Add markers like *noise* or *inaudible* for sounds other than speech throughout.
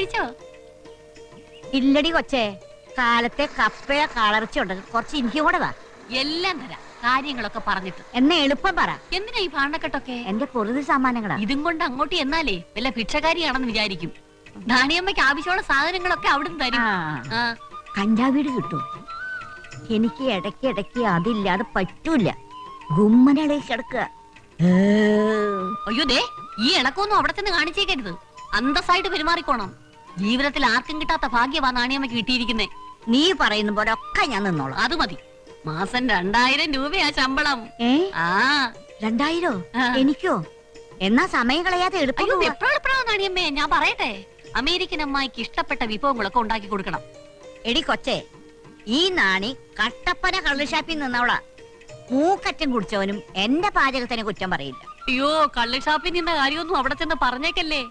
കഴിച്ചോ? ഇല്ലടി കൊച്ചേ കാലത്തെ കപ്പയ കളർച്ച ഉണ്ട് കുറച്ച് എനിക്ക് കൂടെ വാ എല്ലാം തരാം. കാര്യങ്ങളൊക്കെ പറഞ്ഞിട്ട്. എന്നെ എളുപ്പം പറ. എന്തിനാ ഈ പാണ്ടക്കെട്ടൊക്കെ എന്റെ പൊറുതി സാമാനങ്ങളാ ഇതും കൊണ്ട് അങ്ങോട്ട് എന്നാലേ വല്ല ഭിക്ഷക്കാരിയാണെന്ന് വിചാരിക്കും. നാണിയമ്മയ്ക്ക് ആവശ്യമുള്ള സാധനങ്ങളൊക്കെ അവിടുന്ന് തരും. കഞ്ചാവീട് കിട്ടും. എനിക്ക് ഇടയ്ക്ക് ഇടയ്ക്ക് അതില്ലാതെ പറ്റൂല. ഗുമ്മനടെ കിടക്കുക. അയ്യോ ദേ ഈ ഇളക്കൊന്നും അവിടെ തന്നെ കാണിച്ചേക്കരുത്. അന്തസ്സായിട്ട് പെരുമാറിക്കോണം. ജീവിതത്തിൽ ആർക്കും കിട്ടാത്ത ഭാഗ്യമാ നാണിയമ്മക്ക് കിട്ടിയിരിക്കുന്നേ. നീ പറയുന്ന പോലെ ഒക്കെ ഞാൻ നിന്നോളാം. അത് മതി. മാസം രണ്ടായിരം രൂപയാ ശമ്പളം. ഏ? ആ. രണ്ടായിരോ? ആ. എനിക്കോ? എന്നാ സമയം കളയാതെ എളുപ്പം അയ്യോ പോവാ. നാണിയമ്മേ? ഞാൻ പറയട്ടെ. അമേരിക്കൻ അമ്മായിക്ക് ഇഷ്ടപ്പെട്ട വിഭവങ്ങളൊക്കെ ഉണ്ടാക്കി കൊടുക്കണം. എടി കൊച്ചേ ഈ നാണി കട്ടപ്പന കള്ളുഷാപ്പിൽ നിന്നവളാ. മൂക്കറ്റം കുടിച്ചവനും എന്റെ പാചകത്തിനെ കുറ്റം പറയില്ല. അയ്യോ കള്ളുഷാപ്പിൽ നിന്ന കാര്യമൊന്നും അവിടെ ചെന്ന് പറഞ്ഞേക്കല്ലേ.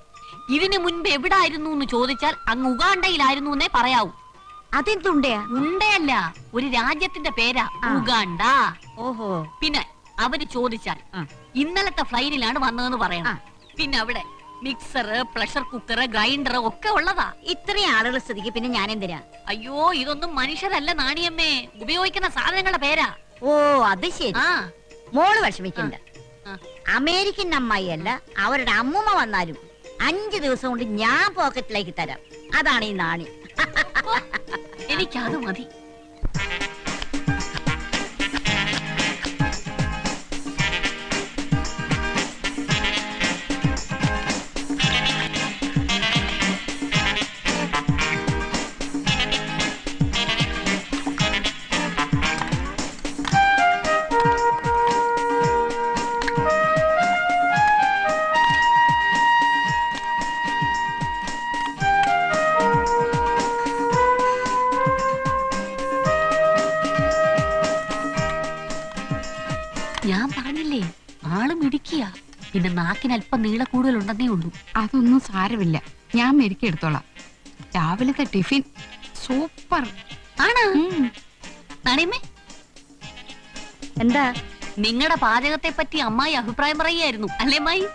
ഇതിനു മുൻപ് എവിടായിരുന്നു എന്ന് ചോദിച്ചാൽ അങ്ങ് ഉഗാണ്ടയിലായിരുന്നു എന്നേ പറയാവൂ. അതെന്തുണ്ടയാ? ഉണ്ടയല്ല ഒരു രാജ്യത്തിന്റെ പേരാ ആ. ഉഗാണ്ട. ഓഹോ. പിന്നെ അവർ ചോദിച്ചാൽ ആ. ഇന്നലത്തെ ഫ്ലൈനിലാണ് വന്നതെന്ന് ആ. പറയണം പിന്നെ അവിടെ മിക്സർ പ്രഷർ കുക്കർ ഗ്രൈൻഡർ ഒക്കെ ഉള്ളതാ. ഇത്രയും ആളുകൾ സ്ഥിതിക്ക് പിന്നെ ഞാൻ എന്തിനാ അയ്യോ ഇതൊന്നും മനുഷ്യരല്ല നാണിയമ്മേ. ഉപയോഗിക്കുന്ന സാധനങ്ങളുടെ പേരാ. ഓ അത് ശരി. ആ. മോൾ വിഷമിക്കണ്ട. ആ. അമേരിക്കൻ അമ്മായി അല്ല അവരുടെ അമ്മൂമ്മ വന്നാലും അഞ്ചു ദിവസം കൊണ്ട് ഞാൻ പോക്കറ്റിലേക്ക് തരാം. അതാണ് ഈ നാണി. എനിക്കത് മതി. പിന്നെ നാക്കിന് അല്പം നീള കൂടുതൽ ഉണ്ടെന്നേ ഉള്ളൂ. അതൊന്നും സാരമില്ല. ഞാൻ മെരുക്കി എടുത്തോളാം. രാവിലത്തെ ടിഫിൻ സൂപ്പർ. ആണ്? എന്താ? നിങ്ങളുടെ പാചകത്തെ പറ്റി അമ്മായി അഭിപ്രായം പറയുകയായിരുന്നു. അല്ലേ മായി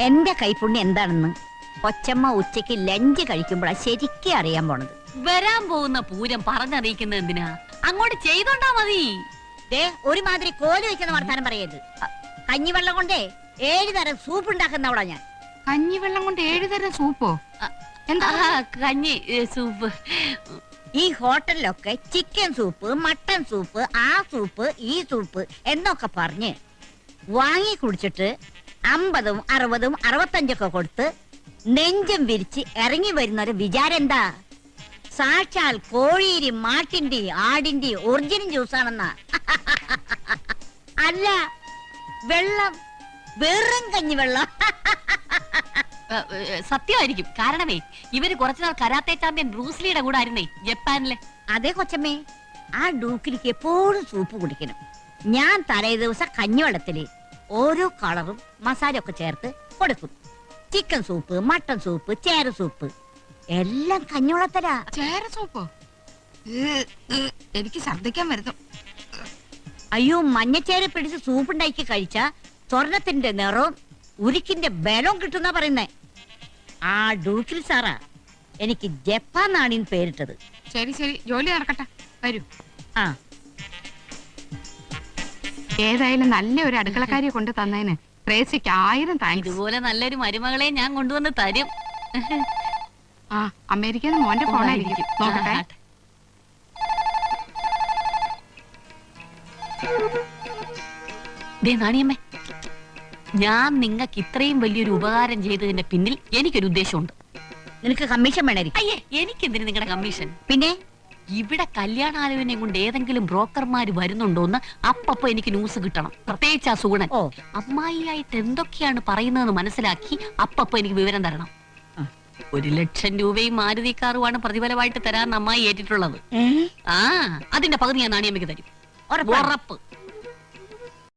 എന്റെ കൈപ്പുണ്യം എന്താണെന്ന് കൊച്ചമ്മ ഉച്ചയ്ക്ക് ലഞ്ച് കഴിക്കുമ്പോഴാ ശരിക്കും അറിയാൻ പോണത്. വരാൻ പോകുന്ന പൂരം പറഞ്ഞറിയിക്കുന്നത് എന്തിനാ? അങ്ങോട്ട് ചെയ്തോണ്ടാ മതി. ദേ ഒരുമാതിരി കോലു വെച്ചെന്ന് വർത്താനം പറയരുത്. കഞ്ഞിവെള്ളം കൊണ്ടേ ഏഴ് തരം സൂപ്പ് ഉണ്ടാക്കുന്നവളാ ഞാൻ. കഞ്ഞിവെള്ളം കൊണ്ട് ഏഴു തരം സൂപ്പോ? എന്താ? കഞ്ഞി സൂപ്പ്. ഈ ഹോട്ടലിലൊക്കെ ചിക്കൻ സൂപ്പ് മട്ടൻ സൂപ്പ് ആ സൂപ്പ് ഈ സൂപ്പ് എന്നൊക്കെ പറഞ്ഞ് വാങ്ങി കുടിച്ചിട്ട് അമ്പതും അറുപതും അറുപത്തഞ്ചൊക്കെ കൊടുത്ത് നെഞ്ചും വിരിച്ച് ഇറങ്ങി വരുന്നൊരു വിചാരം എന്താ? സാക്ഷാൽ കോഴിയിരി മാട്ടിന്റെ ആടിന്റെ ഒറിജിനൽ ജ്യൂസാണെന്നാ. *laughs* അല്ല വെള്ളം വെറും കഞ്ഞിവെള്ളം. സത്യമായിരിക്കും. കാരണമേ ഇവർ കുറച്ചുനാൾ കരാത്തെ ചാമ്പ്യൻ ബ്രൂസ്ലിയുടെ കൂടെ ആയിരുന്നേ ജപ്പാനിലെ. അതെ കൊച്ചമ്മേ ആ ഡൂക്കിലേക്ക് എപ്പോഴും സൂപ്പ് കുടിക്കണം. ഞാൻ തലേ ദിവസം കഞ്ഞിവെള്ളത്തിൽ ഓരോ കളറും മസാല ഒക്കെ ചേർത്ത് കൊടുക്കും. ചിക്കൻ സൂപ്പ് മട്ടൻ സൂപ്പ് ചേര സൂപ്പ്. എല്ലാം കഞ്ഞിവെള്ളത്തലാ. ചേര സൂപ്പോ? എനിക്ക് ശ്രദ്ധിക്കാൻ വരുന്നു. അയ്യോ മഞ്ഞച്ചേര പിടിച്ച് സൂപ്പ് ഉണ്ടാക്കി കഴിച്ച സ്വർണത്തിന്റെ നിറവും ഉരുക്കിന്റെ ബലവും കിട്ടുന്ന പറയുന്നേ. ആ ഡൂക്കിൽ സാറാ എനിക്ക് ജപ്പാൻ നാണി പേരിട്ടത്. ശരി ശരി. ജോലി നടക്കട്ടെ. വരൂ. ആ. ഏതായാലും നല്ല ഒരു അടുക്കളക്കാരിയെ കൊണ്ട് തന്നതിന് ത്രേസിക്ക് ആയിരം താങ്ക്സ് ഇതുപോലെ നല്ലൊരു മരുമകളെ ഞാൻ കൊണ്ടുവന്ന് തരും. ആ അമേരിക്കന്ന് മോന്റെ ഫോണായിരിക്കും നോക്കട്ടെ. ദേ നാണിയമ്മേ ഞാൻ നിങ്ങൾക്ക് ഇത്രയും വലിയൊരു ഉപകാരം ചെയ്തതിന്റെ പിന്നിൽ എനിക്കൊരു ഉദ്ദേശമുണ്ട്. നിനക്ക് കമ്മീഷൻ വേണമായിരിക്കും അയ്യേ എനിക്കെന്തിന് നിങ്ങളുടെ കമ്മീഷൻ പിന്നെ? ഇവിടെ കല്യാണാലോചനയും കൊണ്ട് ഏതെങ്കിലും ബ്രോക്കർമാര് വരുന്നുണ്ടോന്ന് അപ്പപ്പോ എനിക്ക് ന്യൂസ് കിട്ടണം. പ്രത്യേകിച്ച് ആ സുഗുണൻ. ഓ. അമ്മായിയായിട്ട് എന്തൊക്കെയാണ് പറയുന്നതെന്ന് മനസ്സിലാക്കി അപ്പപ്പോ എനിക്ക് വിവരം തരണം. ഒരു ലക്ഷം രൂപയും മാരുതി കാറുമാണ് പ്രതിഫലമായിട്ട് തരാൻ അമ്മായി ഏറ്റിട്ടുള്ളത്. ആ അതിന്റെ പകുതി ഞാൻ നാണിയമ്മയ്ക്ക് തരും. ഉറപ്പാണ്? ഉറപ്പ്.